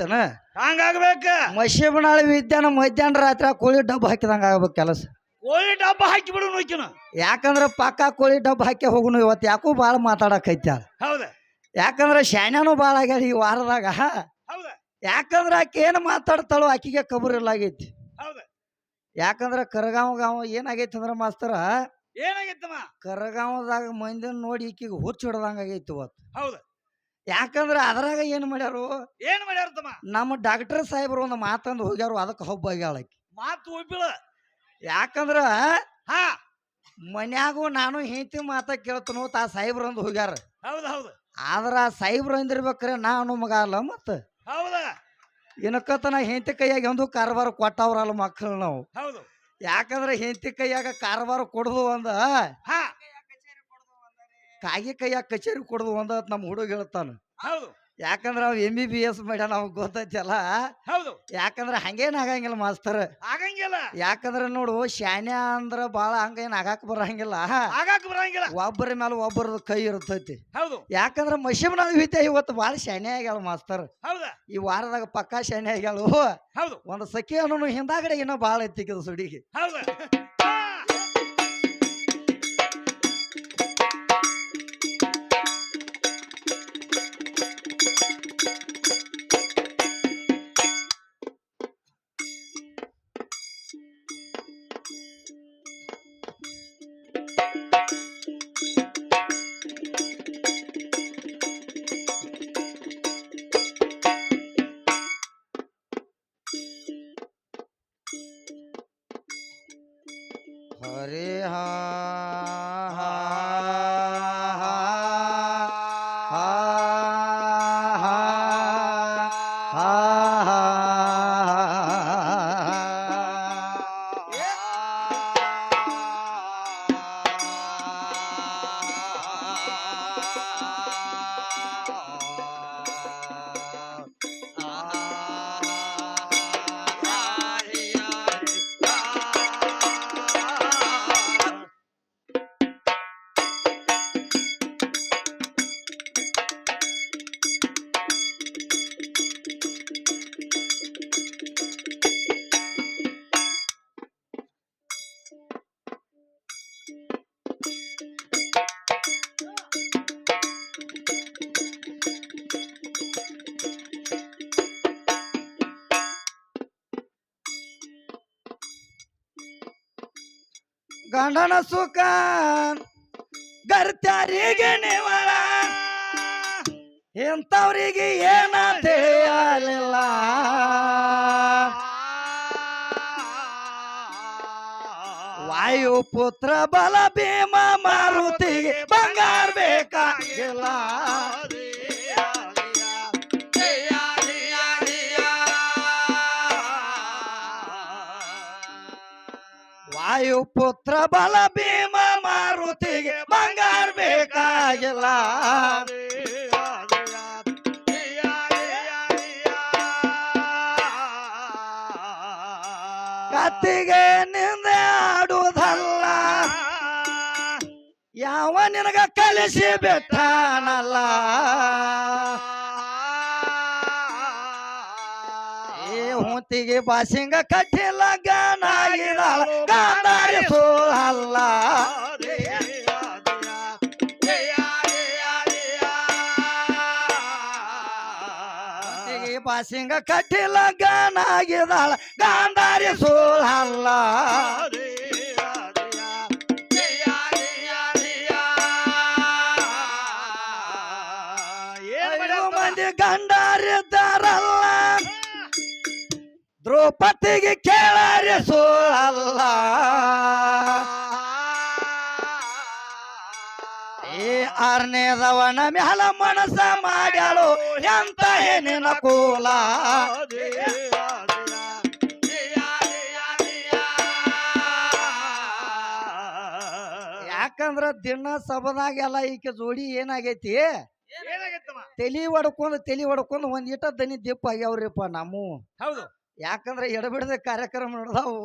ಆಗ್ತೇನ ಹಂಗಾಗ್ಬೇಕ. ಮಶಿಬನಾಳಿ ವಿದ್ಯಾನ ಮಧ್ಯಾಹ್ನ ರಾತ್ರಿ ಆ ಕೋಳಿ ಡಬ್ಬ ಹಾಕಿದಂಗ ಆಗ್ಬೇಕು ಕೆಲಸ. ಕೋಳಿ ಡಬ್ಬ ಹಾಕಿ ಬಿಡು ನೋಕಿನ ಯಾಕಂದ್ರ ಪಕ್ಕ ಕೋಳಿ ಡಬ್ಬ ಹಾಕಿ ಹೋಗುನು ಇವತ್ತು ಯಾಕೋ ಭಾಳ ಮಾತಾಡಕೈತಿ ಹೌದ. ಯಾಕಂದ್ರ ಶಾನ್ಯಾನು ಭಾಳ ಆಗ್ಯಾರ ಈ ವಾರದಾಗ. ಹೌದ. ಯಾಕಂದ್ರ ಆಕೆ ಏನು ಮಾತಾಡ್ತಾಳೋ ಆಕಿಗೆ ಕಬರ್ ಇಲ್ಲ ಆಗೈತಿ ಹೌದ. ಯಾಕಂದ್ರ ಕರಗಾವ್ ಗಾಂವ ಏನಾಗೈತಿ ಅಂದ್ರ ಮಾಸ್ತರ? ಏನಾಗೈತಮ್ಮ? ಕರಗಾವದಾಗ ಮಂದಿನ ನೋಡಿ ಈಕಿಗೆ ಹುಚ್ಚ ಹಿಡ್ದಂಗ ಆಗೈತಿ ಇವತ್ತು ಹೌದ. ಯಾಕಂದ್ರ ಅದ್ರಾಗ ಏನ್ ಮಾಡ್ಯಾರು? ಏನ್ ಮಾಡ್ಯಾರ ತಮ್ಮ? ನಮ್ಮ ಡಾಕ್ಟರ್ ಸಾಹೇಬ್ರು ಒಂದು ಮಾತಂದು ಹೋಗ್ಯಾರು ಅದಕ್ಕೆ ಹಬ್ಬ ಆಗ್ಯಾಳಕ್ಕೆ ಮಾತು ಒಪ್ಪಿಳ ಯಾಕಂದ್ರ ಹಾ. ಮನ್ಯಾಗೂ ನಾನು ಹೆಂಡತಿ ಮಾತ ಕೇಳ್ತನೋ ತಾ ಸಾಹೇಬ್ರು ಅಂದ್ ಹೋಗ್ಯಾರ. ಹೌದ ಹೌದ. ಆದ್ರ ಸಾಹೇಬ್ರು ಅಂದಿರ್ಬೇಕ್ರೆ ನಾನು ಮಗ ಅಲ್ಲ ಮತ್ತ? ಹೌದ. ಏನಕ್ಕತನ ಹೆಂಡತಿ ಕೈಯಾಗ ಒಂದು ಕಾರವಾರ ಕೊಟ್ಟವ್ರಲ್ಲ ಮಕ್ಕಳು ನಾವು. ಹೌದು. ಯಾಕಂದ್ರ ಹೆಂಡತಿ ಕೈಯಾಗ ಕಾರವಾರ ಕೊಡದು ಒಂದ ಹಾ. ಕಾಗಿ ಕೈಯಾಗ ಕಚೇರಿ ಕೊಡೋದು ಒಂದ ನಮ್ಮ ಹುಡುಗ ಹೇಳ್ತಾನ. ಹೌದು. ಯಾಕಂದ್ರ ಅವ್ ಎಂ ಬಿ ಬಿ ಎಸ್ ಮಾಡ್ಯಾನ ಅವ್ ಗೊತ್ತೈತಲ್ಲ? ಹೌದು. ಯಾಕಂದ್ರ ಹಂಗೇನ್ ಆಗಂಗಿಲ್ಲ ಮಾಸ್ತರ್. ಆಗಂಗಿಲ್ಲ. ಯಾಕಂದ್ರ ನೋಡು ಶಾನ್ಯ ಅಂದ್ರ ಬಾಳ ಹಂಗೇನ್ ಆಗಾಕ ಬರಂಗಿಲ್ಲ. ಆಗಾಕ ಬರಂಗಿಲ್ಲ. ಒಬ್ಬರ ಮೇಲೆ ಒಬ್ಬರದ ಕೈ ಇರ್ತೈತಿ. ಹೌದು. ಯಾಕಂದ್ರ ಮಶಿಬ್ನ ವಿದ್ಯೆ ಇವತ್ತು ಬಾಳ ಶಾನ್ಯ ಆಗ್ಯಾಳ ಮಾಸ್ತರ್. ಹೌದ. ಈ ವಾರದಾಗ ಪಕ್ಕಾ ಶಾನ್ಯ ಆಗ್ಯಾಳು. ಹೌದು. ಒಂದ್ ಸಖಿ ಅನ್ನೋನು ಹಿಂದಾಗಡೆ ಇನ್ನೂ ಬಾಳ ಐತಿ ಸುಡಿಗೆ. ಹೌದ. ಗಂಡನ ಸುಖ. ಗರ್ತ್ಯಾರಿಗೆ ನಿವಳ ಇಂಥವ್ರಿಗೆ ಏನ ತಿಳಿಯಲಿಲ್ಲ ವಾಯು ಪುತ್ರ ಬಲ ಭೀಮ ಮಾರುತಿಗೆ ಬಂಗಾರ ಬೇಕಾಗಿಲ್ಲ. ವಾಯು ಪುತ್ರ ಬಲ ಭೀಮ ಮಾರುತಿಗೆ ಬಂಗಾರ ಬೇಕಾಗಿಲ್ಲ. ಕತ್ತಿಗೆ ನಿಂದೆ ಆಡುವುದಲ್ಲ. ಯಾವ ನಿನಗ ಕಲಿಸಿ ಬಿಟ್ಟಾನಲ್ಲ. ಹುಂತಿಗೆ ಬಾಸಿಂಗ ಕಟ್ಟಿಲ್ಲ ಗಾನಾಗಿದಾಳ ಗಾಂಧಾರಿ ಸೋಲಲ್ಲ ಹುಂತಿಗೆ ಬಾಸಿಂಗ ಕಟ್ಟಿಲ್ಲ ಗಾನಾಗಿದಾಳ ಗಾಂಧಾರಿ ಸೋಲಲ್ಲ ದ್ರೌಪದಿಗೆ ಕೇಳಾರಿ ಸೋಲಲ್ಲ ಈ ಆರನೇದವನ ಮ್ಯಾಲ ಮನಸ ಮಾಡ್ಯಾಳು ಎಂತ ಏನಿನ ಕೂಲ? ಯಾಕಂದ್ರ ದಿನ ಸಬದಾಗೆಲ್ಲ ಈಕೆ ಜೋಡಿ ಏನಾಗೈತಿ? ತಲಿ ಹೊಡ್ಕೊಂಡು ತಲಿ ಹೊಡ್ಕೊಂಡು ಒಂದ್ ಇಟ ದನಿ ದಿಪ್ಪ ಆಗ್ಯಾವ್ರಿಪ್ಪ ನಮ್ಮ. ಹೌದು. ಯಾಕಂದ್ರ ಎಡಬಿಡದ ಕಾರ್ಯಕ್ರಮ ನಡೆದಾವು.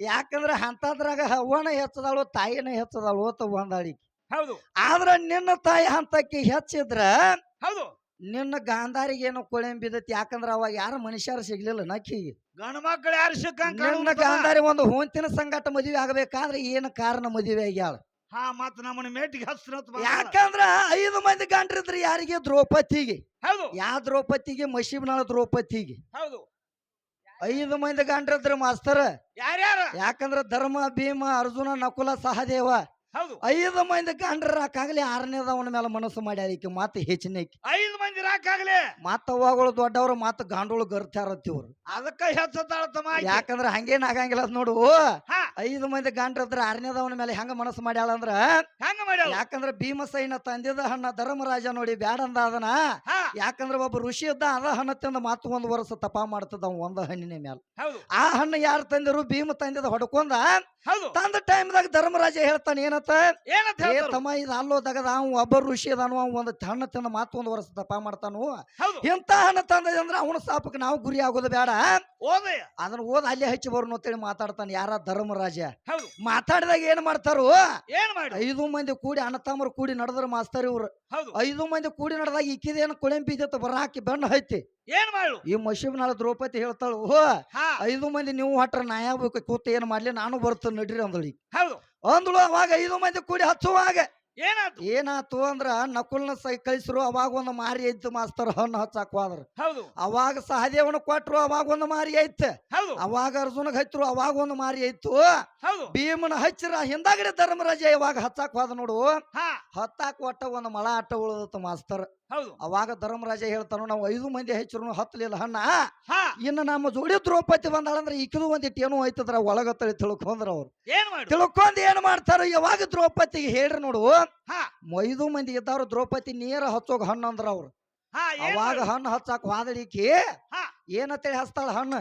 ಯಾಕಂದ್ರೆ ಅಂತದ್ರಾಗ ಹವ್ವನ ಹೆಚ್ಚದಾಳು ತಾಯಿನ ಹೆಚ್ಚದಾಳು ಅಂತ ಹೌದು. ಆದ್ರ ನಿನ್ನ ತಾಯಿ ಹಂತಕ್ಕೆ ಹೆಚ್ಚಿದ್ರ ಹೌದು. ನಿನ್ನ ಗಾಂಧಾರಿಗೆ ಏನೋ ಕೊಳೆಂ ಬಿದ್ದತಿ. ಯಾಕಂದ್ರ ಅವಾಗ ಯಾರು ಮನುಷ್ಯರು ಸಿಗ್ಲಿಲ್ಲ ನಕ್ಕಿಗೆ ಗಂಡ ಮಕ್ಕಳು ಯಾರು ಸಿಕ್ಕಂಗ ಗಾಂಧಾರಿ ಒಂದು ಹೂಂತಿನ ಸಂಘಟ ಮದುವೆ ಆಗಬೇಕಾದ್ರೆ ಏನು ಕಾರಣ ಮದುವೆ ಆಗ್ಯಾಳ? ಹಾ ಮತ್ ನಮ್ಮನ್ನ ಮೇಟಿಗೆ ಹಸ್ರ ಯಾಕಂದ್ರ ಐದು ಮಂದಿ ಗಂಡ್ರಿದ್ರಿ ಯಾರಿಗೆ ದ್ರೌಪದಿಗೆ? ಹೌದು. ಯಾ ದ್ರೌಪದಿಗೆ? ಮಶೀಬ್ನಾಳ ದ್ರೌಪದಿಗೆ. ಹೌದು. ಐದು ಮಂದಿ ಗಂಡ್ರಿದ್ರ ಮಾಸ್ತರ. ಯಾರ್ಯಾರ? ಯಾಕಂದ್ರ ಧರ್ಮ ಭೀಮ ಅರ್ಜುನ ನಕುಲ ಸಹದೇವ. ಹೌದು. ಐದು ಮಂದಿ ಗಂಡ್ರಾಕಾಗ್ಲಿ ಆರನೇದವನ ಮೇಲೆ ಮನಸ್ಸು ಮಾಡಿ ಅದಕ್ಕೆ ಮಾತು ಹೆಚ್ಚಿನ ಐದು ಮಂದಿ ರಾಕಾಗ್ಲಿ. ಮತ್ತ ಅವ್ವಗಳು ದೊಡ್ಡವ್ರು ಮಾತು ಗಾಂಡೋಳು ಗರ್ತಾರತ್ತಿವ್ರು ಅದಕ್ಕ ಹೆಚ್ಚತಾಳ ತಮ್ಮ. ಯಾಕಂದ್ರ ಹಂಗೇನ್ ಆಗಂಗಿಲ್ಲ ಅದ್ ನೋಡು. ಐದು ಮಂದಿ ಗಂಡ್ರದ್ರ ಆರನೇದವನ ಮೇಲೆ ಹೆಂಗ ಮನಸ್ಸು ಮಾಡ್ಯಾಳ ಅಂದ್ರ ಹೆಂಗ ಮಾಡ್ಯಾಳ? ಯಾಕಂದ್ರ ಭೀಮಸೈನ ತಂದಿದ ಹಣ್ಣ ಧರ್ಮರಾಜ ನೋಡಿ ಬ್ಯಾಡಂದ ಅದನ. ಅದನ್ನ ಯಾಕಂದ್ರ ಒಬ್ಬ ಋಷಿ ಇದ್ದ ಅದ ಹಣ್ಣ ತಿಂದ ಮತ್ತ ಒಂದ್ ವರ್ಷ ತಪ ಮಾಡ್ತದ ಒಂದ ಹಣ್ಣಿನ ಮ್ಯಾಲ. ಹೌದು. ಆ ಹಣ್ಣು ಯಾರು ತಂದಿರು? ಭೀಮ ತಂದಿದ ಹೊಡ್ಕೊಂಡ ತಂದ ಟೈಮ್ದಾಗ ಧರ್ಮರಾಜ ಹೇಳ್ತಾನ ಏನತ್ತ ಏನಂತ ಏ ಹೇಳ್ತಾರ ತಮ್ಮ ಇದು ಅಲ್ಲೋ ತಗದ ಅವ ಒಬ್ಬ ಋಷಿ ಅದಾನು ಅವ ಒಂದು ಹಣ್ಣು ತಿಂದ ಒಂದು ವರ್ಷ ತಪ ಮಾಡ್ತಾನು. ಹೌದು. ಇಂಥ ಹಣ್ಣು ಅಂದ್ರೆ ಅವನ ಸಾಪಕ್ಕೆ ನಾವು ಗುರಿ ಆಗೋದು ಬೇಡ. ಓದಯ್ಯ ಅದನ್ನ ಓದ್ ಅಲ್ಲೇ ಹಚ್ಚಿ ಬರೋನು ಅಂತೇಳಿ ಮಾತಾಡ್ತಾನೆ ಯಾರ? ಧರ್ಮರಾಜ. ಹೌದು. ಮಾತಾಡಿದಾಗ ಏನ್ ಮಾಡ್ತಾರು? ಏನ್ ಮಾಡಿ ಐದು ಮಂದಿ ಕೂಡಿ ಅಣ್ಣತಮ್ಮರು ಕೂಡಿ ನಡೆದ್ರ ಮಾಸ್ತರ್ ಇವ್ರು. ಹೌದು. ಐದು ಮಂದಿ ಕೂಡಿ ನಡೆದಾಗ ಇಕ್ಕಿದೇನು ಕೊಳೆಂಪಿ ಬರ ಹಾಕಿ ಬೆಣ್ಣ ಹೈತಿ ಏನ್ ಮಾಡು ಈ ಮಶೀಬ್ನಾಳ ದ್ರೌಪದಿ ಹೇಳ್ತಾಳು ಓ ಹಾ. ಐದು ಮಂದಿ ನೀವು ಹೊಟ್ರ ನಾಯಾಬೇಕು ಕೂತ ಏನ್ ಮಾಡ್ಲಿ? ನಾನು ಬರ್ತೇನೆ ನಡ್ರಿ ಅಂದಳಿ. ಹೌದು. ಅಂದಳು ಅವಾಗ ಐದು ಮಂದಿ ಕೂಡಿ ಹಚ್ಚುವಾಗ ಏನಾಯ್ತು? ಏನಾತು ಅಂದ್ರ ನಕುಲ್ನ ಸೈ ಕಳಿಸ್ರು ಅವಾಗ ಒಂದು ಮಾರಿ ಐತೆ ಮಾಸ್ತರ್ ಹಣ್ಣು ಹಚ್ಚಾಕ್ವಾದ್ರ ಹೌದು. ಅವಾಗ ಸಹದೇವನ ಕೊಟ್ರು ಅವಾಗ ಒಂದು ಮಾರಿ ಐತ್. ಹೌದು. ಅವಾಗ ಅರ್ಜುನಗ್ ಹಚ್ಚರು ಅವಾಗ ಒಂದು ಮಾರಿ ಐತು. ಹೌದು. ಭೀಮನ ಹಚ್ಚಿರ ಹಿಂದಾಗಡೆ ಧರ್ಮರಾಜ ಇವಾಗ ಹಚ್ಚಾಕ್ ಹೋದ ನೋಡು. ಹತ್ತಾಕ್ ಒಟ್ಟ ಒಂದು ಮಳ ಅಟ್ಟ ಉಳದತ್ತ ಮಾಸ್ತರ್. ಹೌದು. ಅವಾಗ ಧರ್ಮರಾಜ ಹೇಳ್ತಾನ ನಾವು ಐದು ಮಂದಿ ಹೆಚ್ಚರು ಹತ್ತಲಿಲ್ಲ ಹಣ್ಣ ಇನ್ನು ನಮ್ಮ ಜೋಡಿ ದ್ರೌಪದಿ ಬಂದಾಳಂದ್ರ ಈಕಿದು ಒಂದಿಟ್ಟು ಏನೋ ಐತದ್ರ ಒಳಗತ್ತಳಿ ತಿಳ್ಕೊಂಡ್ರ ಅವ್ರು. ತಿಳ್ಕೊಂಡ್ ಏನ್ ಮಾಡ್ತಾರ ಯಾವಾಗ ದ್ರೌಪದಿಗೆ ಹೇಳ್ರಿ ನೋಡು. ಐದು ಮಂದಿ ಇದ್ದಾರ ದ್ರೌಪದಿ ನೀರ ಹಚ್ಚೋಗ ಹಣ್ಣು ಅಂದ್ರ ಅವ್ರು. ಅವಾಗ? ಹಣ್ಣು ಹಚ್ಚಾಕ ವಾದಳಿಕಿ ಏನಂತೇಳಿ ಹಚ್ತಾಳ ಹಣ್ಣು?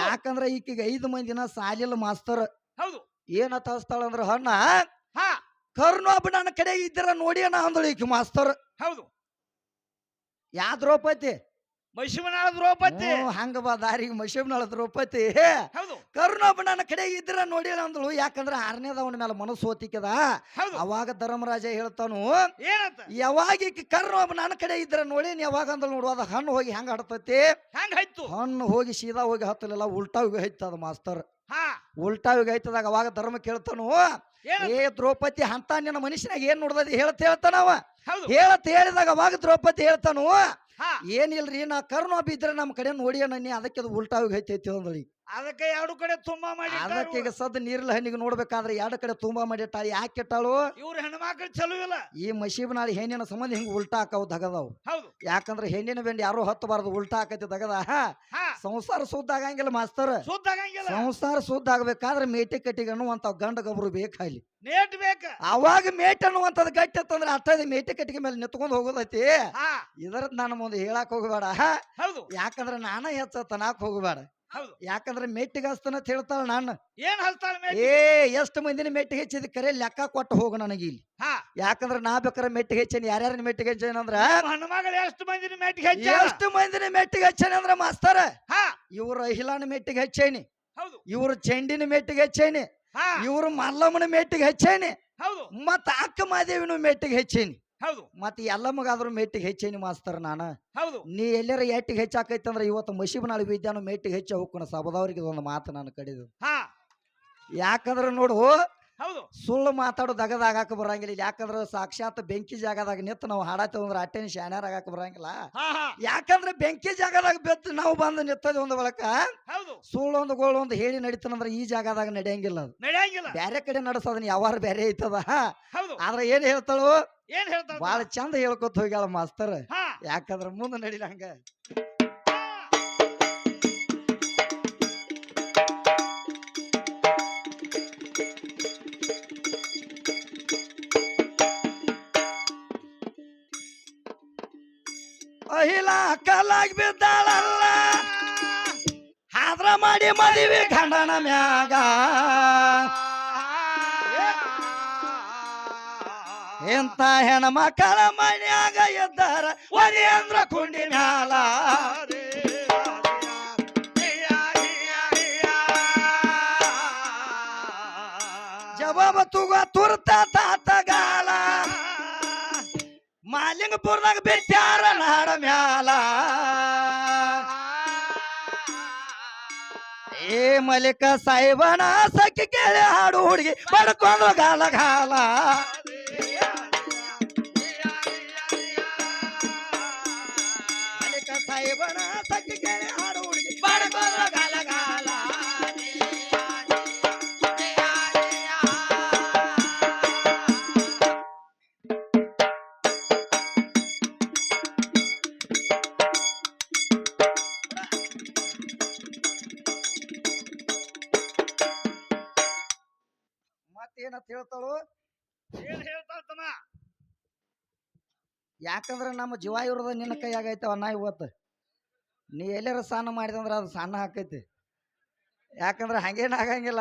ಯಾಕಂದ್ರ ಈಕಿಗೆ ಐದು ಮಂದಿನ ಸಾಲಿಲ್ಲ ಮಾಸ್ತರ್. ಹೌದು. ಏನಂತ ಹಚ್ತಾಳ ಅಂದ್ರ ಹಣ್ಣ? ಹಾ. ಕರ್ನು ಹಬ್ಬ ನನ್ನ ಕಡೆ ಇದ್ರ ನೋಡಿ ಅಣ್ಣ ಅಂದಳು ಈಕಿ ಮಾಸ್ತರ್. ಹೌದು. ಯಾ ದ್ರೌಪದಿ? ಮಶಿವನಾಳ ದ್ರೌಪದಿ. ಹಂಗ ಬಾ ದಾರಿಗೆ ಮಶೀಬ್ನಾಳ ದ್ರೌಪದಿ. ಹೌದು. ಕರ್ನೊಬ್ಬ ನನ್ನ ಕಡೆ ಇದ್ರ ನೋಡಿಲ್ಲ ಅಂದಳು. ಆರನೇದ ಅವನ ಮೇಲೆ ಮನಸ್ಸು ಓತಿಕದ ಹೌದು. ಅವಾಗ ಧರ್ಮರಾಜ ಹೇಳ್ತಾನು ಏನಂತ? ಯಾವಾಗ ಈಕಿ ನನ್ನ ಕಡೆ ಇದ್ರ ನೋಡಿ ನೀ ಯಾವಾಗ ಅಂದಳು ನೋಡು ಅದ ಹಣ್ಣು ಹೋಗಿ ಹೆಂಗ ಹಡ್ತತಿ? ಹೆಂಗ ಹೈತು ಹಣ್ಣು ಹೋಗಿ ಸೀದಾ ಹೋಗಿ ಹತ್ತಲಿಲ್ಲ ಉಲ್ಟಾ ಹೋಗಿ ಹೈತದ ಮಾಸ್ತರ್. ಹಾ. ಉಲ್ಟಾ ಹೋಗಿ ಹೈತದಾಗ ಅವಾಗ ಧರ್ಮ ಕೇಳ್ತಾನು ಏ ದ್ರೌಪದಿ ಅಂತ ನಿನ್ನ ಮನುಷ್ಯನಾಗ ಏನ್ ನೋಡ್ದದಿ? ಹೇಳ್ತ ಹೇಳ್ತಾನವ ಹೇಳತ್ ಹೇಳಿದಾಗ ಅವಾಗ ದ್ರೌಪದಿ ಹೇಳ್ತಾನು ಏನಿಲ್ರಿ ನಾ ಕರ್ಣ ಬಿದ್ರೆ ನಮ್ಮ ಕಡೆ ನೋಡಿ ನನ್ನ ಅದಕ್ಕೆ ಅದು ಉಲ್ಟಾ ಹೋಗಿ ಹೈತೈತಿ ಅಂದಳಿ. ಅದಕ್ಕೆ ಎರಡು ಕಡೆ ತುಂಬಾ ಮಾಡಿ ಅದಕ್ಕೆ ಈಗ ಸದ್ ನೀರ್ಲ ಹಣ್ಣಿಗೆ ನೋಡ್ಬೇಕಾದ್ರೆ ಎರಡು ಕಡೆ ತುಂಬಾ ಮಾಡಿಟ್ಟಾಳ ಯಾಕೆ ಇಟ್ಟಾಳು ಇವ್ರ ಹೆಣ್ಮಕ್ಳು ಚಲೋ ಇಲ್ಲ. ಈ ಮಶೀಬ್ನಾಳಿ ಹೆಣ್ಣಿನ ಸಂಬಂಧ ಹಿಂಗ್ ಉಲ್ಟಾ ಹಾಕವು ದಗದವು. ಹೌದು. ಯಾಕಂದ್ರೆ ಹೆಣ್ಣಿನ ಬೆಂಡಿ ಯಾರು ಹತ್ತಬಾರದು ಉಲ್ಟಾ ಹಾಕೈತಿ ದಗದ. ಸಂಸಾರ ಸುದ್ದ ಆಗಂಗಿಲ್ಲ ಮಾಸ್ತರ್. ಸುದ್ದ ಆಗಂಗಿಲ್ಲ. ಸಂಸಾರ ಸುದ್ದ ಆಗ್ಬೇಕಾದ್ರೆ ಮೇಟಿ ಕಟ್ಟಿಗೆ ಅನ್ನುವಂತ ಗಂಡ ಗೊಬ್ಬರು ಬೇಕಾಗಿ ನೇಟ್ ಬೇಕ. ಅವಾಗ ಮೇಟ್ ಅನ್ನುವಂಥದ್ದು ಗಟ್ಟಿ ಅಂತಂದ್ರೆ ಅಷ್ಟೇ ಮೇಟಿ ಕಟ್ಟಿಗೆ ಮೇಲೆ ನಿಂತ್ಕೊಂಡು ಹೋಗೋದೈತಿ. ಹಾ. ಇದರದ್ ನಾನು ಮುಂದೆ ಹೇಳಕ್ ಹೋಗಬೇಡ. ಹೌದು. ಯಾಕಂದ್ರೆ ನಾನ ಹೆಚ್ಚ ತನಾಕ್ ಹೋಗಬೇಡ. ಹೌದು. ಯಾಕಂದ್ರೆ ಮೆಟ್ಟಿಗೆ ಹಸ್ತನ ಅಂತ ಹೇಳ್ತಾಳ ನಾನು. ಏನ್ ಹಸ್ತಾಳ ಏ ಎಷ್ಟು ಮಂದಿನ ಮೆಟ್ಟಿಗೆ ಹೆಚ್ಚಿದ ಕರೆ ಲೆಕ್ಕ ಕೊಟ್ಟು ಹೋಗು ನನಗೆ ಇಲ್ಲಿ. ಹಾ. ಯಾಕಂದ್ರೆ ನಾ ಬೇಕಾದ್ರೆ ಮೆಟ್ಟಿಗೆ ಹೆಚ್ಚೇನಿ. ಯಾರ್ಯಾರ ಮೆಟ್ಟಿಗೆ ಹೆಚ್ಚೇನಿ ಅಂದ್ರ ಹೆಣ್ಮಗಳು ಎಷ್ಟು ಮಂದಿನ ಮೆಟ್ಟಿಗೆ ಹೆಚ್ಚ ಎಷ್ಟು ಮಂದಿನ ಮೆಟ್ಟಿಗೆ ಹೆಚ್ಚೇನಿ ಅಂದ್ರ ಮಾಸ್ತರ? ಹಾ. ಇವ್ರ ಅಹಿಲಾನ ಮೆಟ್ಟಿಗೆ ಹಚ್ಚೇನಿ. ಹೌದು. ಇವ್ರ ಚೆಂಡಿನ ಮೆಟ್ಟಿಗೆ ಹಚ್ಚೇನಿ. ಇವ್ರ ಮಲ್ಲಮ್ಮನ ಮೆಟ್ಟಿಗೆ ಹಚ್ಚೇನಿ. ಹೌದು. ಮತ್ತ ಅಕ್ಕ ಮಾದೇವಿನ ಮೆಟ್ಟಿಗೆ ಹಚ್ಚೇನಿ. ಹೌದು. ಎಲ್ಲ ಎಲ್ಲಮ್ಮಗಾದ್ರೂ ಮೆಟ್ಟಿಗೆ ಹೆಚ್ಚೇನಿ ಮಾಸ್ತರ ನಾನ. ಹೌದು. ನೀ ಎಲ್ಲರ ಎಟ್ಟಿಗೆ ಹೆಚ್ಚಾಕೈತಿ ಅಂದ್ರೆ ಇವತ್ತು ಮಶೀಬನಾಳ ವಿದ್ಯಾನು ಮೆಟ್ಟಿಗೆ ಹೆಚ್ಚು ಹೋಗ್ಕೊಣ ಸಬದವ್ರಿಗೆ ಒಂದು ಮಾತು ನಾನು ಕಡಿದು. ಹಾ. ಯಾಕಂದ್ರೆ ನೋಡು ಹೌದು. ಸುಳ್ಳು ಮಾತಾಡೋ ದಗದಾಗಾಕ ಬರಂಗಿಲ್ಲ. ಇಲ್ಲಿ ಯಾಕಂದ್ರೆ ಸಾಕ್ಷಾತ್ ಬೆಂಕಿ ಜಾಗದಾಗ ನಿಂತು ನಾವು ಹಾಡತ್ತೇವೆ ಅಂದ್ರೆ ಅಟ್ಟೆನ್ ಶಾನ್ಯಾರ ಆಗಾಕ ಬರಂಗಿಲ್ಲ. ಯಾಕಂದ್ರೆ ಬೆಂಕಿ ಜಾಗದಾಗ ಬೆತ್ತು ನಾವು ಬಂದು ನಿತ್ತದ ಒಂದು ಬಳಕ ಹೌದು. ಸುಳ್ಳು ಒಂದು ಗೋಳು ಒಂದು ಹೇಳಿ ನಡೀತಾನಂದ್ರೆ ಈ ಜಾಗದಾಗ ನಡೆಯಂಗಿಲ್ಲ ಅದು. ನಡೆಯಂಗಿಲ್ಲ. ಬೇರೆ ಕಡೆ ನಡೆಸೋದನ್ನ ಯಾವಾರ ಬೇರೆ ಐತದ. ಆದ್ರೆ ಏನ್ ಹೇಳ್ತಾಳು? ಏನ್ ಹೇಳ್ತಾಳ? ಬಾಳ ಚಂದ ಹೇಳ್ಕೊತ ಹೋಗ್ಯಾಳ ಮಾಸ್ತರ್. ಯಾಕಂದ್ರೆ ಯಾಕಂದ್ರ ಮುಂದೆ ನಡೀಲ ಹಂಗ. ಕಲಾಗ್ ಬಿದ್ದಾಳಲ್ಲ ಹಾದ್ರ ಮಾಡಿ ಮದಿವಿ ಖಂಡನ ಮ್ಯಾಗ. ಎಂತ ಹೆಣ್ಮಕ್ಕಳ ಮನ್ಯಾಗ ಎದ್ದಾರ ಒಲಿ ಅಂದ್ರ ಕುಂಡಿ ಮ್ಯಾಲ. ಜವಾಬ ತುಗ ತುರ್ತ ತಾತಗಾಲ ಮಾಲಿ ಬಿಟ್ಟಾರ ನಾಡ ಮ್ಯಾಲ. ಏ ಮಲಿಕ ಸಾಯಿಬನ ಸಖಿ ಕೇಳಿ ಹಾಡು ಹುಡುಗಿ ಪಡ್ಕೊಂಡು ಗಾಲ ಗಾಲ. ಮಲಿಕ ಸಾಯಿಬನ ಸಖಿ ಕೇಳಿ ಏನ್ ಹೇಳ್ತಾಳ ತಮ್ಮ ಯಾಕಂದ್ರೆ ನಮ್ಮ ಜೀವ ಇರೋದ ನಿನ್ನ ಕೈಯಾಗೈತವ ನಾ ಇವತ್ತು. ನೀ ಎಲ್ಲಾರ ಸ್ನಾನ ಮಾಡಿದಂದ್ರ ಅದು ಸಣ್ಣ ಹಾಕೈತಿ. ಯಾಕಂದ್ರ ಹಂಗೇನು ಆಗಂಗಿಲ್ಲ.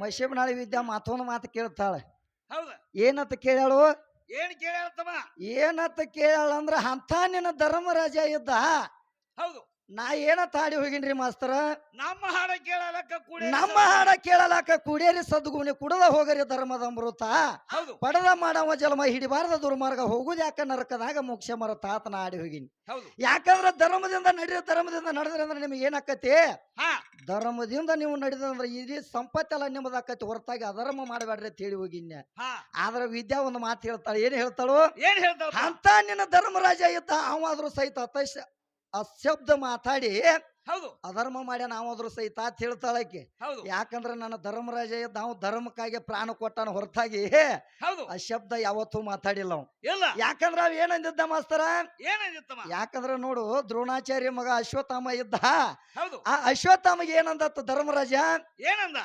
ಮಶಿಬನಾಳಿ ವಿದ್ಯಾ ಮತ್ತೊಂದು ಮಾತು ಕೇಳ್ತಾಳೆ. ಹೌದ? ಏನಂತ ಕೇಳ್ಯಾಳು? ಏನ್ ಕೇಳ್ಯಾಳ ತಮ್ಮ ಏನಂತ ಕೇಳ್ಯಾಳ ಅಂದ್ರೆ ಅಂಥ ನಿನ್ನ ಧರ್ಮರಾಜ ಇದ್ದ. ಹೌದು. ನಾ ಏನ ತಾಡಿ ಹೋಗಿನ್ರಿ ಮಾಸ್ತರ? ನಮ್ಮ ಹಾಡ ಕೇಳಲಕ್ಕ ಕೂಡ ನಮ್ಮ ಹಾಡ ಕೇಳಲಾಕ ಕುಡಿಯರಿ ಸದ್ಗುಣಿ ಕುಡದ ಹೋಗರಿ ಧರ್ಮದ ಮೃತ ಹೌದು. ಪಡದ ಮಾಡವ ಜಲಮ ಹಿಡಿಬಾರದ ದುರ್ಮಾರ್ಗ. ಹೋಗುದು ಯಾಕ ನರಕದಾಗ ಮೋಕ್ಷ ಮರ ತಾತನ ಆಡಿ ಹೋಗಿನಿ. ಹೌದು. ಯಾಕಂದ್ರೆ ಧರ್ಮದಿಂದ ನಡಿ ಧರ್ಮದಿಂದ ನಡೆದ್ರೆ ಅಂದ್ರೆ ನಿಮ್ಗೆ ಏನಾಕತಿ ಧರ್ಮದಿಂದ ನೀವು ನಡೆದಂದ್ರೆ ಇಡೀ ಸಂಪತ್ತೆಲ್ಲ ನಿಮ್ಮದಾಕತಿ ಹೊರತಾಗಿ ಅಧರ್ಮ ಮಾಡಬೇಡ್ರಿ ಅಂತ ಹೇಳಿ ಹೋಗಿನ್ಯ ಆದ್ರ ವಿದ್ಯಾ ಒಂದು ಮಾತು ಹೇಳ್ತಾಳೆ. ಏನ್ ಹೇಳ್ತಾಳು? ಏನ್ ಹೇಳ್ತಾಳ ಅಂತ ನಿನ್ನ ಧರ್ಮರಾಜ ಇದ್ದ ಅವಾದ್ರೂ ಸಹಿತ ಅತಶ ಅಶಬ್ದ ಮಾತಾಡಿ ಹೌದು. ಅಧರ್ಮ ಮಾಡ್ಯಾನ ನಾವಾದ್ರೂ ಸಹಿತ ಅಂತ ಹೇಳ್ತಾಳಕ್ಕೆ ಹೌದು. ಯಾಕಂದ್ರೆ ನನ್ನ ಧರ್ಮರಾಜ ನಾವು ಧರ್ಮಕ್ಕಾಗಿ ಪ್ರಾಣ ಕೊಟ್ಟನ ಹೊರತಾಗಿ ಹೌದು. ಅಶಬ್ದ ಯಾವತ್ತೂ ಮಾತಾಡಿಲ್ಲ ಅವ. ಇಲ್ಲ. ಯಾಕಂದ್ರ ಅವ್ ಏನಂದಿದ್ದ ಮಾಸ್ತರ? ಏನಂದಿತ್ತಮ್ಮ ಯಾಕಂದ್ರ ನೋಡು ದ್ರೋಣಾಚಾರ್ಯ ಮಗ ಅಶ್ವತ್ಥಾಮ ಇದ್ದ. ಹೌದು. ಆ ಅಶ್ವತ್ಥಾಮಗೆ ಏನಂದತ್ತ ಧರ್ಮರಾಜ? ಏನಂದ?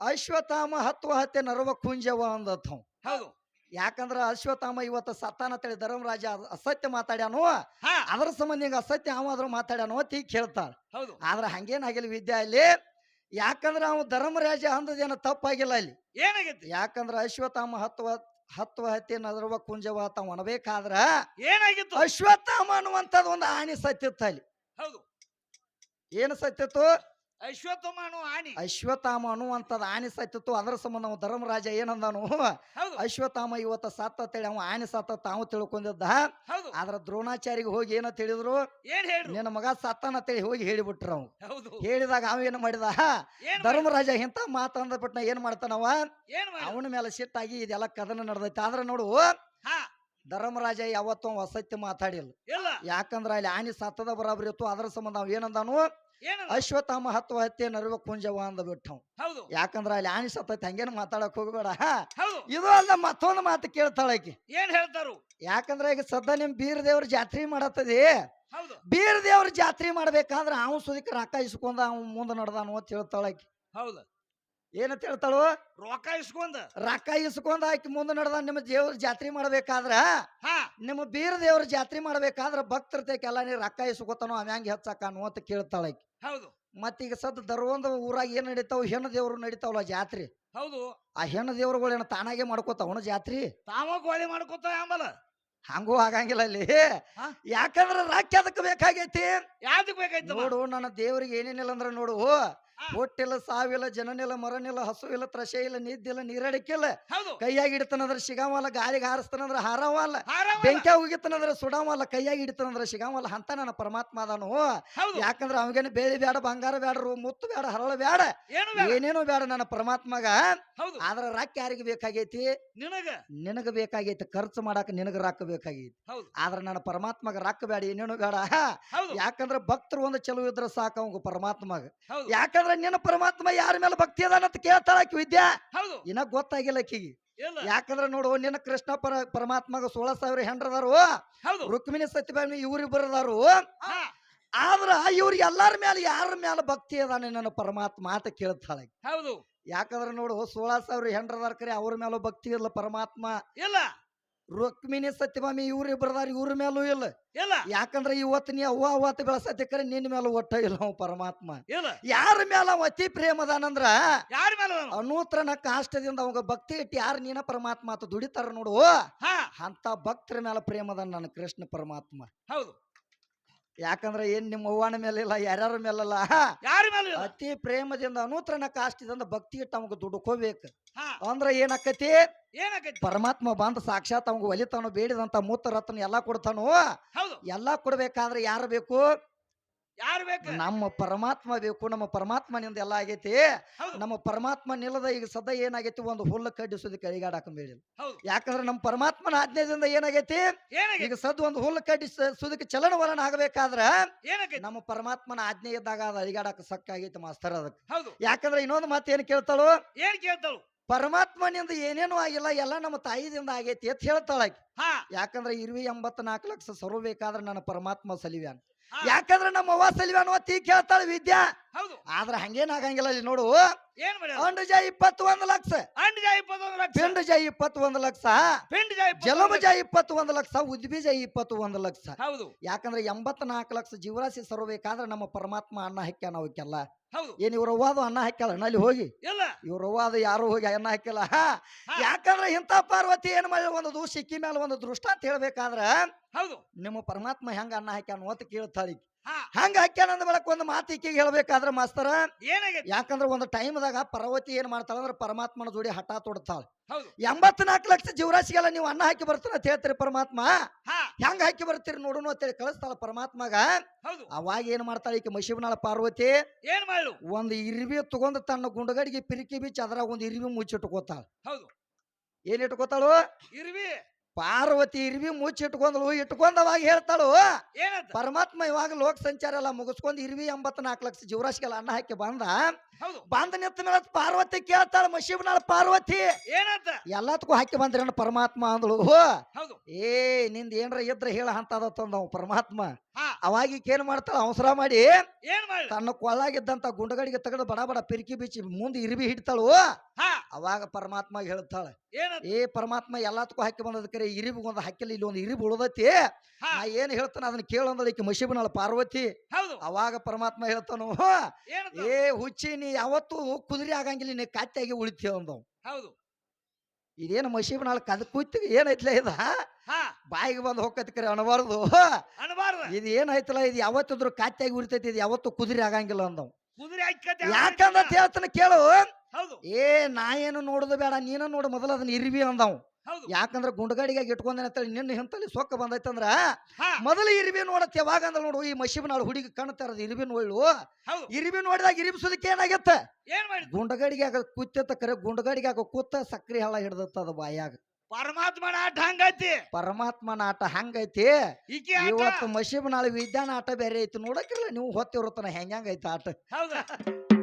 ಅಶ್ವತ್ಥಾಮ ಹತ್ತು ಹತ್ತೆ ನರವ ಕುಂಜವ ಅಂದತ್ತ ಹೌದು. ಯಾಕಂದ್ರ ಅಶ್ವತ್ಥಾಮ ಇವತ್ತು ಸತ್ತಾನ ತಳಿ ಧರ್ಮರಾಜ ಅಸತ್ಯ ಮಾತಾಡ್ಯಾನು ಅದ್ರ ಸಂಬಂಧ ಹಿಂಗ ಅಸತ್ಯ ಅವಾದ್ರೂ ಮಾತಾಡ್ಯಾನು ಅಂತ ಈಗ ಕೇಳ್ತಾಳ ಹೌದು. ಆದ್ರ ಹಂಗೇನಾಗಿಲ್ಲ ವಿದ್ಯಾ ಅಲ್ಲಿ ಯಾಕಂದ್ರ ಅವ ಧರ್ಮರಾಜ ಅಂದದೇನ ತಪ್ಪಾಗಿಲ್ಲ ಅಲ್ಲಿ. ಏನಾಗೈತಿ? ಯಾಕಂದ್ರ ಅಶ್ವತ್ಥಾಮ ಹತ್ವ ಹತ್ತು ಹತ್ತಿ ನದರ್ವ ಕುಂಜವ ಅಂತ ಒಣಬೇಕಾದ್ರ ಏನಾಗಿತ್ತು? ಅಶ್ವತ್ಥಾಮ ಅನ್ನುವಂಥದ್ದು ಒಂದು ಆಣಿ ಸತ್ತಿತ್ತು ಅಲ್ಲಿ. ಹೌದು. ಏನು ಸತ್ತಿತ್ತು? ಅಶ್ವತ್ಥಮಾನು ಆನಿ. ಅಶ್ವತ್ಥಾಮ ಅನ್ನುವಂಥದ್ದು ಆನೆ ಸತ್ತಿತ್ತು ಅದರ ಸಂಬಂಧ ಅವ ಧರ್ಮರಾಜ ಏನಂದನು. ಹೌದು. ಅಶ್ವತ್ಥಾಮ ಇವತ್ತು ಸತ್ತ ಹೇಳಿ ಅವ ಆನೆ ಸತ್ತ ತಾವು ತಿಳ್ಕೊಂಡಿದ್ದ. ಹೌದು. ಆದ್ರ ದ್ರೋಣಾಚಾರಿಗೆ ಹೋಗಿ ಏನ ತಿಳಿದ್ರು? ಏನ್ ನಿನ್ನ ಮಗ ಸತ್ತನ ಅಂತೇಳಿ ಹೋಗಿ ಹೇಳಿಬಿಟ್ರ ಅವ್. ಹೌದು. ಹೇಳಿದಾಗ ಅವ ಏನು ಮಾಡಿದ? ಏನ್ ಧರ್ಮರಾಜ ಇಂಥ ಮಾತಂದ್ಬಿಟ್ನ ಏನ್ ಮಾಡ್ತಾನವ? ಏನ್ ಮಾಡಿ ಅವನ ಮೇಲೆ ಸಿಟ್ಟಾಗಿ ಇದೆಲ್ಲ ಕದನ ನಡೆದೈತೆ. ಆದ್ರ ನೋಡು ಹಾ. ಧರ್ಮರಾಜ ಯಾವತ್ತೂ ಅಸತ್ಯ ಮಾತಾಡಿಲ್ಲ. ಇಲ್ಲ. ಯಾಕಂದ್ರ ಅಲ್ಲಿ ಆನಿ ಸತ್ತದ ಬರಾಬರಿ ಇತ್ತು ಅದರ ಸಂಬಂಧ ಅವ್ ಏನಂದಾನು? ಏನಂದ ಅಶ್ವತ್ಥಾಮ ಹತ್ತು ಹತ್ಯೆ ನರ್ವ ಕುಂಜವ ಅಂದ ಬಿಟ್ಟವ್. ಹೌದು. ಯಾಕಂದ್ರ ಅಲ್ಲಿ ಆನಿ ಸತ್ತೈತಿ ಹಂಗೇನು ಮಾತಾಡಕ್ ಹೋಗಬೇಡ ಇದು ಅಲ್ಲ ಮತ್ತೊಂದು ಮಾತು ಕೇಳ್ತಾಳಕಿ ಏನ್ ಹೇಳ್ತಾರು? ಯಾಕಂದ್ರ ಈಗ ಸದ್ದ ನಿಮ್ ಬೀರ್ ದೇವ್ರ ಜಾತ್ರೆ ಮಾಡತ್ತದಿ? ಬೀರ್ ದೇವ್ರ ಜಾತ್ರೆ ಮಾಡ್ಬೇಕಂದ್ರ ಅವನು ಸುದಿಕ ರೊಕ್ಕ ಇಸ್ಕೊಂಡ ಅವ ಮುಂದೆ ನಡ್ದಾನು ಅಂತ ಹೇಳ್ತಾಳಕಿ ಹೌದು. ಏನಂತ ಹೇಳ್ತಾಳು? ರೊಕ್ಕ ಇಸ್ಕೊಂಡ. ರೊಕ್ಕ ಇಸ್ಕೊಂಡ್ ಆಕಿ ಮುಂದೆ ನಡೆದ ನಿಮ್ಮ ದೇವ್ರ ಜಾತ್ರೆ ಮಾಡ್ಬೇಕಾದ್ರ? ನಿಮ್ಮ ಬೀರ ದೇವ್ರ ಜಾತ್ರೆ ಮಾಡ್ಬೇಕಾದ್ರ ಭಕ್ತರ್ತಕ್ಕೆಲ್ಲ ನೀ ರೊಕ್ಕ ಇಸ್ಕೊತಾನೋ ಅವ್ಯಾಂಗ ಹೆಚ್ಚಾಕಾನು ಅಂತ ಕೇಳ್ತಾಳಕಿ ಹೌದು. ಮತ್ತೀಗ ಸದ್ ದರ್ವಂದ ಊರಾಗ ಏನ್ ನಡೀತಾವ? ಹೆಣ್ಣು ದೇವ್ರು ನಡೀತಾವಲ್ಲ ಜಾತ್ರೆ. ಹೌದು. ಆ ಹೆಣ್ಣು ದೇವ್ರುಗಳೇನ ತಾನಾಗೆ ಮಾಡ್ಕೋತಾವಣ ಜಾತ್ರೆ? ತಾವ ಗೋಳಿ ಮಾಡ್ಕೊತ ಆಂಬಲ ಹಂಗೂ ಆಗಂಗಿಲ್ಲ ಅಲ್ಲಿ. ಯಾಕಂದ್ರೆ ರಾಕ್ಯ ಅದಕ್ಕೆ ಬೇಕಾಗೈತಿ. ಯಾವ್ದಕ್ ಬೇಕಾಯ್ತು ನೋಡು ನನ್ನ ದೇವ್ರಿಗೆ ಏನೇನಿಲ್ಲ ಅಂದ್ರ ನೋಡು. ಹಾ. ಹೊಟ್ಟಿಲ್ಲ ಸಾವಿಲ್ಲ ಜನನಿಲ್ಲ ಮರನಿಲ್ಲ ಹಸು ಇಲ್ಲ ತ್ರಶೆ ಇಲ್ಲ ನಿದ್ದಿಲ್ಲ ನೀರಡಿಕಿಲ್ಲ ಕೈಯಾಗಿ ಹಿಡಿತಾನಂದ್ರ ಶಿಗಾಮಲ್ಲ ಗಾಳಿಗೆ ಹಾರಿಸ್ತಾನಂದ್ರ ಹಾರವಲ್ಲ. ಬೆಂಕಿ ಹೋಗಿತ್ತನಂದ್ರೆ ಸುಡಾಮಲ್ಲ ಸುಡಾವಲ್ಲ ಕೈಯಾಗಿ ಹಿಡಿತನಂದ್ರ ಶಿಗಾಮಲ್ಲ ಅಂತ ನನ್ನ ಪರಮಾತ್ಮ ಅದಾನು. ಯಾಕಂದ್ರ ಅವಾಗೇನು ಬೇಳೆ ಬೇಡ ಬಂಗಾರ ಬೇಡರು ಮುತ್ತು ಬೇಡ ಹರಳ ಬೇಡ ಏನೇನೋ ಬೇಡ ಬೇಡ ನನ್ನ ಪರಮಾತ್ಮಗ. ಆದ್ರ ರೊಕ್ಕ ಯಾರಿಗೆ ಬೇಕಾಗೈತಿ? ನಿನಗ. ನಿನಗ ಬೇಕಾಗೈತಿ ಖರ್ಚು ಮಾಡಾಕ ನಿನಗ ರಾಕ್ ಬೇಕಾಗೈತಿ. ಆದ್ರ ನನ್ನ ಪರಮಾತ್ಮಗ ರಾಕ್ ಬೇಡ ಏನೇನು ಬೇಡ ಯಾಕಂದ್ರ ಭಕ್ತರು ಒಂದು ಚಲೋ ಇದ್ರ ಸಾಕ ಅವಂಗ ಪರಮಾತ್ಮಗ. ಹೌದು. ಯಾಕಂದ್ರ ನಿನ್ನ ಪರಮಾತ್ಮ ಯಾರ ಮೇಲೆ ಭಕ್ತಿ ಅದಾನಂತ ಕೇಳ್ತಾಳ ಆಕಿ ವಿದ್ಯಾ? ಹೌದು. ಇನ್ನ ಗೊತ್ತಾಗಿಲ್ಲ ಆಕಿಗೆ. ಯಾಕಂದ್ರೆ ನೋಡು ನಿನ್ನ ಕೃಷ್ಣ ಪರ ಪರಮಾತ್ಮಗ ಸೋಳ ಸಾವಿರ ಹೆಂಡ್ರದಾರು ರುಕ್ಮಿಣಿ ಸತ್ಯಭಾಮಿ ಇವ್ರಿಬ್ಬರು ಬರದಾರು ಹಾ. ಆದ್ರ ಇವ್ರ ಎಲ್ಲಾರ ಮೇಲೆ ಯಾರ ಮೇಲೆ ಭಕ್ತಿ ಅದಾನೆ ನನ್ನ ಪರಮಾತ್ಮ ಅಂತ ಕೇಳ್ತಾಳೆ ಹೌದು. ಯಾಕಂದ್ರೆ ನೋಡು ಸೋಳ ಸಾವಿರ ಹೆಂಡ್ರದಾರ ಕರೆ ಅವ್ರ ಮೇಲೂ ಭಕ್ತಿ ಇಲ್ಲ ಪರಮಾತ್ಮ. ಇಲ್ಲ. ರುಕ್ಮಿಣಿ ಸತ್ಯಭಾಮಿ ಇವ್ರ ಇಬ್ಬರದಾರ ಇವ್ರ ಮೇಲೂ ಇಲ್ಲ. ಇಲ್ಲ. ಯಾಕಂದ್ರ ಇವತ್ತು ನೀ ಅವ್ವ ಅವತ್ತು ಬೆಳಸತಿ ಕರೆ ನಿನ್ನ ಮೇಲೆ ಒಟ್ಟ ಇಲ್ಲ ಅವ ಪರಮಾತ್ಮ. ಇಲ್ಲ. ಯಾರ ಮೇಲೆ ಅವ ಅತಿ ಪ್ರೇಮದಾನಂದ್ರ ಯಾರ ಮೇಲೆ? ಅನೂತ್ರನ ಕಾಷ್ಟದಿಂದ ಅವಾಗ ಭಕ್ತಿ ಇಟ್ಟು ಯಾರು ನೀನ ಪರಮಾತ್ಮ ಅಂತ ದುಡಿತಾರ ನೋಡು. ಅಂತ ಭಕ್ತರ ಮೇಲೆ ಪ್ರೇಮದಾನ ನನ್ನ ಕೃಷ್ಣ ಪರಮಾತ್ಮ. ಹೌದು. ಯಾಕಂದ್ರ ಏನ್ ನಿಮ್ಮ ಅವ್ವನ ಮೇಲಿಲ್ಲ ಯಾರ್ಯಾರ ಮೇಲಲ್ಲ ಯಾರ ಮೇಲೆ ಇಲ್ಲ? ಅತಿ ಪ್ರೇಮದಿಂದ ಅನೂತ್ರನ ಕಾಷ್ಟಿದಿಂದ ಭಕ್ತಿ ಇಟ್ಟು ದುಡುಕೋಬೇಕು ದುಡ್ಕೋಬೇಕು. ಹಾ. ಅಂದ್ರ ಏನಾಕತಿ? ಏನಾಗೈತಿ ಪರಮಾತ್ಮ ಬಂದ ಸಾಕ್ಷಾತ್ ಅವಂಗ ಒಲಿತಾನು ಬೇಡಿದಂತ ಮೂತ್ರ ರತ್ನ ಎಲ್ಲಾ ಕೊಡ್ತಾನು ಹೌದು. ಎಲ್ಲಾ ಕೊಡ್ಬೇಕಾದ್ರೆ ಯಾರು ಬೇಕು? ಯಾರು ಬೇಕು? ನಮ್ಮ ಪರಮಾತ್ಮ ಬೇಕು ನಮ್ಮ ಪರಮಾತ್ಮನಿಂದ ಎಲ್ಲ ಆಗೈತಿ. ನಮ್ಮ ಪರಮಾತ್ಮ ನಿಲ್ಲದ ಈಗ ಸದ ಏನಾಗೈತಿ? ಒಂದು ಹುಲ್ಲ ಕಡ್ಡಿಸೋದು ಕೈಗಾಡ ಹೌದು. ಯಾಕಂದ್ರೆ ನಮ್ಮ ಪರಮಾತ್ಮನ ಆಜ್ಞೆದಿಂದ ಏನಾಗೈತಿ? ಈಗ ಸದ್ ಒಂದು ಹುಲ್ಲು ಕಡ್ಡಿಸೋದಕ್ಕೆ ಚಲನವಲನ ಆಗಬೇಕಾದ್ರ ನಮ್ಮ ಪರಮಾತ್ಮನ ಆಜ್ಞೆ ಇದ್ದಾಗ ಅದು ಸಕ್ಕ ಸಕ್ಕಾಗೈತಿ ಮಾಸ್ತರ್ ಅದಕ್ಕೆ. ಯಾಕಂದ್ರೆ ಇನ್ನೊಂದು ಮಾತು ಏನ್ ಕೇಳ್ತಾಳು? ಏನ್ ಕೇಳ್ತಾಳು? ಪರಮಾತ್ಮನಿಂದ ಏನೇನು ಆಗಿಲ್ಲ ಎಲ್ಲ ನಮ್ಮ ತಾಯಿದಿಂದ ಆಗೈತಿ ಅಂತ ಹೇಳ್ತಾಳ ಆಕಿ. ಯಾಕಂದ್ರೆ ಇರ್ವಿ ಎಂಬತ್ ನಾಲ್ಕು ಲಕ್ಷ ಸರ್ಬೇಕಾದ್ರೆ ನನ್ನ ಪರಮಾತ್ಮ ಸಲಿವ್ಯಾನ್. ಹಾ. ಯಾಕಂದ್ರೆ ನಮ್ಮ ಅವ್ವ ಸಲಿವೆ ಅನ್ನೋ ತೀ ಕೇಳ್ತಾಳ ವಿದ್ಯಾ. ಹೌದು. ಆದ್ರ ಹಂಗೇನಾಗಂಗಿಲ್ಲ ಇಲ್ಲಿ ನೋಡು. ಏನ್ ಮಾಡ್ಯಾರ? ಅಂಡಜ ಇಪ್ಪತ್ತೊಂದು ಲಕ್ಷ. ಅಂಡಜ ಇಪ್ಪತ್ತೊಂದು ಲಕ್ಷ. ಇಪ್ಪತ್ತೊಂದು ಲಕ್ಷ. ಪಿಂಡಜ ಇಪ್ಪತ್ತೊಂದು ಜಲಮಜ ಲಕ್ಷ. ಇಪ್ಪತ್ತೊಂದು ಲಕ್ಷ ಉದ್ಬೀಜ ಇಪ್ಪತ್ತೊಂದು ಲಕ್ಷ. ಹೌದು. ಯಾಕಂದ್ರೆ ಎಂಬತ್ನಾಲ್ಕು ಲಕ್ಷ ಜೀವರಾಶಿ ಸರ್ಬೇಕಾದ್ರೆ ನಮ್ಮ ಪರಮಾತ್ಮ ಅನ್ನ ಹಾಕ್ಯಾನ ಅವಕ್ಕೆಲ್ಲ. ಏನ್ ಇವ್ರ ಅವ್ವಾದು ಅನ್ನ ಹಾಕ್ಯಲ್ಲ ಅಲ್ಲಿ ಹೋಗಿ. ಇಲ್ಲ. ಇವ್ರ ಅವ್ವಾದು ಯಾರು ಹೋಗಿ ಅನ್ನ ಹಾಕಿಲ್ಲ ಹಾ. ಯಾಕಂದ್ರೆ ಇಂಥ ಪಾರ್ವತಿ ಏನ್ ಮಾಡಿ ಒಂದು ಸಿಕ್ಕಿ ಮೇಲೆ ಒಂದು ದೃಷ್ಟಾಂತ ಹೇಳ್ಬೇಕಾದ್ರ ಹೌದು. ನಿಮ್ಮ ಪರಮಾತ್ಮ ಹೆಂಗ ಅನ್ನ ಹಾಕ್ಯಾನ ಅಂತ ಕೇಳ್ತಾಳಿ ಹಂಗ ಹಾಕ್ಯಾನಂದ ಬಳಕ ಒಂದು ಮಾತು ಈಕೆಗೆ ಹೇಳ್ಬೇಕಾದ್ರ ಮಾಸ್ತರ ಏನಾಗೈತಿ? ಯಾಕಂದ್ರೆ ಒಂದು ಟೈಮ್ದಾಗ ಪರ್ವತಿ ಏನ್ ಮಾಡ್ತಾಳ ಅಂದ್ರೆ ಪರಮಾತ್ಮನ ಜೋಡಿ ಹಠ ತೊಡ್ತಾಳ. ಎಂಬತ್ನಾಲ್ಕು ಲಕ್ಷ ಜೀವರಾಶಿಗೆಲ್ಲ ನೀವು ಅನ್ನ ಹಾಕಿ ಬರ್ತೀರ ಅಂತ ಹೇಳ್ತೀರಿ ಪರಮಾತ್ಮ? ಹೆಂಗ ಹಾಕಿ ಬರ್ತೀರಿ ನೋಡುನು ಅಂತೇಳಿ ಕಳಿಸ್ತಾಳ ಪರಮಾತ್ಮಗ. ಅವಾಗ ಏನ್ ಮಾಡ್ತಾಳ ಈಕೆ ಮಶಿಬನಾಳ ಪಾರ್ವತಿ? ಏನ್ ಮಾಡು ಒಂದು ಇರ್ವಿ ತಗೊಂಡ್ ತನ್ನ ಗುಂಡಗಡಿಗೆ ಪಿರಿಕಿ ಬಿಚ್ಚಿ ಅದ್ರಾಗ ಒಂದು ಇರ್ವಿ ಮುಚ್ಚಿಟ್ಕೋತಾಳ. ಹೌದು. ಏನ್ ಇಟ್ಕೋತಾಳು? ಇರ್ವಿ. ಪಾರ್ವತಿ ಇರ್ವಿ ಮುಚ್ಚಿಟ್ಕೊಂಡಳು ಇಟ್ಕೊಂಡವಾಗ ಹೇಳ್ತಾಳು ಏನಂತ? ಪರಮಾತ್ಮ ಇವಾಗ ಲೋಕ ಸಂಚಾರ ಎಲ್ಲ ಮುಗಿಸ್ಕೊಂಡು ಇರ್ವಿ ಎಂಬತ್ನಾಲ್ಕು ಲಕ್ಷ ಜೀವರಾಶಿಗೆಲ್ಲ ಅನ್ನ ಹಾಕಿ ಬಂದ. ಹೌದು. ಬಂದ ನಿಂತ ಮೇಲೆ ಪಾರ್ವತಿ ಕೇಳ್ತಾಳ ಮಶೀಬ್ನಾಳ ಪಾರ್ವತಿ. ಏನಂತ? ಎಲ್ಲದಕ್ಕೂ ಹಾಕಿ ಬಂದ್ರೇನ ಪರಮಾತ್ಮ ಅಂದಳು? ಹೌದು. ಏ ನಿಂದ ಏನ್ರ ಇದ್ರ ಹೇಳ ಅಂತದ ತಂದವ್ ಪರಮಾತ್ಮ. ಹಾ. ಅವಾಗ ಈಕೆ ಏನ್ ಮಾಡ್ತಾಳ? ಅವಸರ ಮಾಡಿ ಏನ್ ಮಾಡು ತನ್ನ ಕೊಳ್ಳಾಗಿದ್ದಂತ ಗುಂಡಗಡಿಗೆ ತೆಗೆದು ಬಡ ಬಡ ಪಿರಿಕಿ ಬಿಚ್ಚಿ ಮುಂದೆ ಇರ್ಬಿ ಹಿಡ್ತಾಳು. ಅವಾಗ ಪರಮಾತ್ಮ ಹೇಳ್ತಾಳೆ ಏ ಪರಮಾತ್ಮ ಎಲ್ಲದಕ್ಕೂ ಹಾಕಿ ಬಂದದಕ್ಕೆ ಇರಿಬು ಒಂದು ಹಾಕಿಲ್ಲ ಇಲ್ಲಿ ಒಂದು ಇರಿಬಿ ಉಳದತಿ. ನಾ ಏನ್ ಹೇಳ್ತಾನ ಅದನ್ನ ಕೇಳಂದ್ರೆ ಈಕೆ ಮಶಿಬನಾಳ ಪಾರ್ವತಿ. ಹೌದು. ಅವಾಗ ಪರಮಾತ್ಮ ಹೇಳ್ತಾನು ಏ ಹುಚ್ಚಿ ನೀ ಯಾವತ್ತೂ ಕುದುರೆ ಆಗಂಗಿಲ್ಲ ನೀ ಕತ್ತೆಯಾಗಿ ಉಳಿತೀವ ಅಂದವ್. ಹೌದು. ಇದೇನು ಮಶೀಬನಾಳ ಕದ ಕೂತಿಗೆ ಏನೈತ್ಲ ಇದ? ಬಾಯಿಗೆ ಬಂದು ಹೋಗತ್ ಕರೆ ಅನಬಾರ್ದು. ಅನ್ಬಾರ್ದ. ಇದು ಏನಾಯ್ತಲ್ಲ ಇದು ಯಾವತ್ತಿದ್ರು ಕಾತ್ಯಾಗಿ ಉಳಿತೈತಿ ಇದು ಯಾವತ್ತು ಕುದುರೆ ಆಗಂಗಿಲ್ಲ ಅಂದವ್. ಯಾಕಂದ ಹೇಳ್ತಾನೆ ಕೇಳು. ಏ ನಾ ಏನು ನೋಡುದು ಬೇಡ ನೀನ ನೋಡು ಮೊದಲ ಅದನ್ನ ಇರ್ವಿ ಅಂದವ್. ಯಾಕಂದ್ರ ಗುಂಡಗಾಡಿಗೆ ಇಟ್ಕೊಂಡೇನೆ ಅಂತೇಳಿ ನಿನ್ನ ಹಿಂತಲ್ಲಿ ಸೊಕ್ಕ ಬಂದೈತಂದ್ರ ಮೊದಲು ಇರಿಬಿ ನೋಡತ್ತೆ ಯಾವಾಗ ಅಂದ್ರೆ ನೋಡು ಈ ಮಶೀಬನಾಳು ಹುಡುಗಿ ಕಾಣ್ತಾರದು ಇರ್ವಿ ಇರಿಬಿನ್ ಹೌದು. ಇರಿಬಿ ನೋಡಿದಾಗ ಇರಿಬಿಸೋದಕ್ಕೆ ಏನಾಗತ್ತ? ಗುಂಡಗಾಡಿಗೆ ಆಗ ಕುತ್ತ ಕರೆ ಗುಂಡಗಾಡಿಗೆ ಆಗ ಕೂತ ಸಕ್ರಿ ಹಳ್ಳ ಹಿಡ್ದತ್ತ ಅದು ಬಾಯಾಗ. ಪರಮಾತ್ಮನ ಆಟ ಹಂಗೈತಿ. ಪರಮಾತ್ಮನ ಆಟ ಹಂಗೈತಿ. ಇವತ್ತು ಆಟ? ಇವತ್ತು ವಿಜ್ಞಾನ ವಿದ್ಯಾನ ಆಟ ಬೇರೆ ಐತಿ ನೋಡಕ್ಕಿಲ್ಲ ನೀವು ಹೊತ್ತಿರುತ್ತಾನ ಹೆಂಗೈತಿ ಆಟ. ಹೌದ.